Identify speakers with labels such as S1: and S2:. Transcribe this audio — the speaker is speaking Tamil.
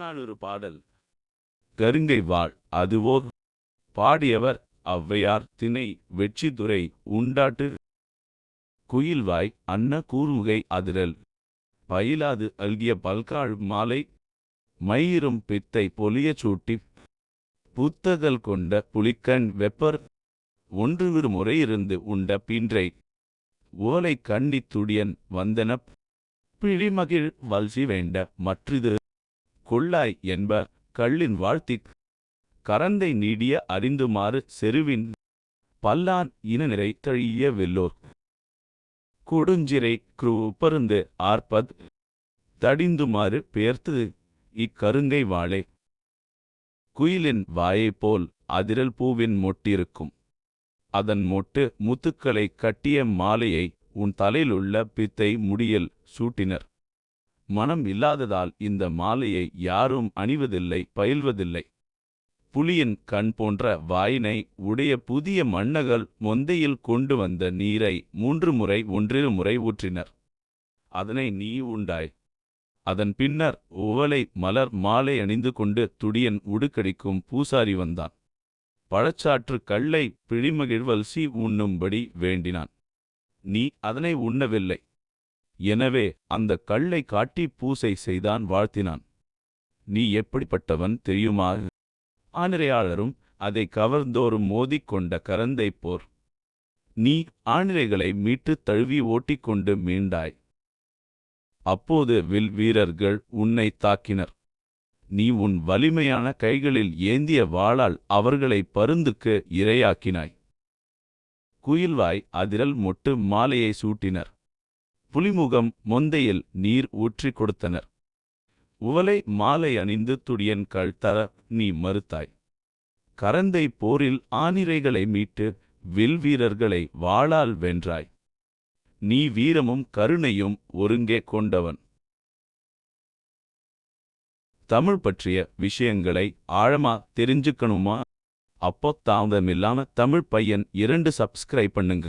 S1: புறநானூறு பாடல். கருங்கை வாழ் அதுவோ? பாடியவர் ஔவையார் திணை வெற்றிதுரை உண்டாட்டு. குயில்வாய் அன்ன கூர்முகை அதிரல். பயிலாது அல்கிய பல்காழ் மாலை. மயிரும் பித்தை பொலியச் சூட்டிப் புத்தகல் கொண்ட புலிக்கண் வெப்பர். ஒன்றுவிரு முறையிருந்து உண்ட பின்றை. ஓலை கண்டித் துடியன் வந்தனப். பிழிமகிழ் வல்சி வேண்ட மற்றிது. கொள்ளாய் என்ப கள்ளின் வாழ்த்திக் கரந்தை நீடிய அறிந்துமாறு செருவின் பல்லான் இனநிறை தழிய வெல்லோர். கொடுஞ்சிரை குரு பருந்து ஆர்ப்பத் தடிந்துமாறு பேர்த்தது இக்கருங்கை வாழை. குயிலின் வாயைப் போல் அதிரல் பூவின் மொட்டிருக்கும். அதன் மொட்டு முத்துக்களை கட்டிய மாலையை உன் தலையிலுள்ள பித்தை முடியில் சூட்டினர். மனம் இல்லாததால் இந்த மாலையை யாரும் அணிவதில்லை பயில்வதில்லை. புலியின் கண் போன்ற வாயினை உடைய புதிய மன்னகள் மொந்தையில் கொண்டு வந்த நீரை மூன்று முறை ஒன்றிரு முறை ஊற்றினர். அதனை நீ உண்டாய். அதன் பின்னர் ஓவலை மலர் மாலை அணிந்து கொண்டு துடியன் உடுக்கடிக்கும் பூசாரி வந்தான். பழச்சாற்று கல்லை பிழிமகிழ்வல்சி உண்ணும்படி வேண்டினான். நீ அதனை உண்ணவில்லை. எனவே அந்த கல்லை காட்டி பூசை செய்தான் வாழ்த்தினான். நீ எப்படிப்பட்டவன் தெரியுமா? ஆனிரையாளரும் அதை கவர்ந்தோறும் மோதிக்கொண்ட கரந்தை போர். நீ ஆணிரைகளை மீட்டு தழுவி ஓட்டிக்கொண்டு மீண்டாய். அப்போது வில் வீரர்கள் உன்னை தாக்கினர். நீ உன் வலிமையான கைகளில் ஏந்திய வாளால் அவர்களை பருந்துக்கு இரையாக்கினாய். குயில்வாய் அதிரல் மொட்டு மாலையை சூட்டினர். புலிமுகம் மொந்தையில் நீர் ஊற்றிக் கொடுத்தனர். உவலை மாலை அணிந்து துடியன் கள் தர நீ மறுத்தாய். கரந்தை போரில் ஆனிரைகளை மீட்டு வில் வீரர்களை வாளால் வென்றாய். நீ வீரமும் கருணையும் ஒருங்கே கொண்டவன். தமிழ் பற்றிய விஷயங்களை ஆழமா தெரிஞ்சுக்கணுமா? அப்போ தாமதமில்லாம தமிழ் பையன் இரண்டு சப்ஸ்கிரைப் பண்ணுங்க.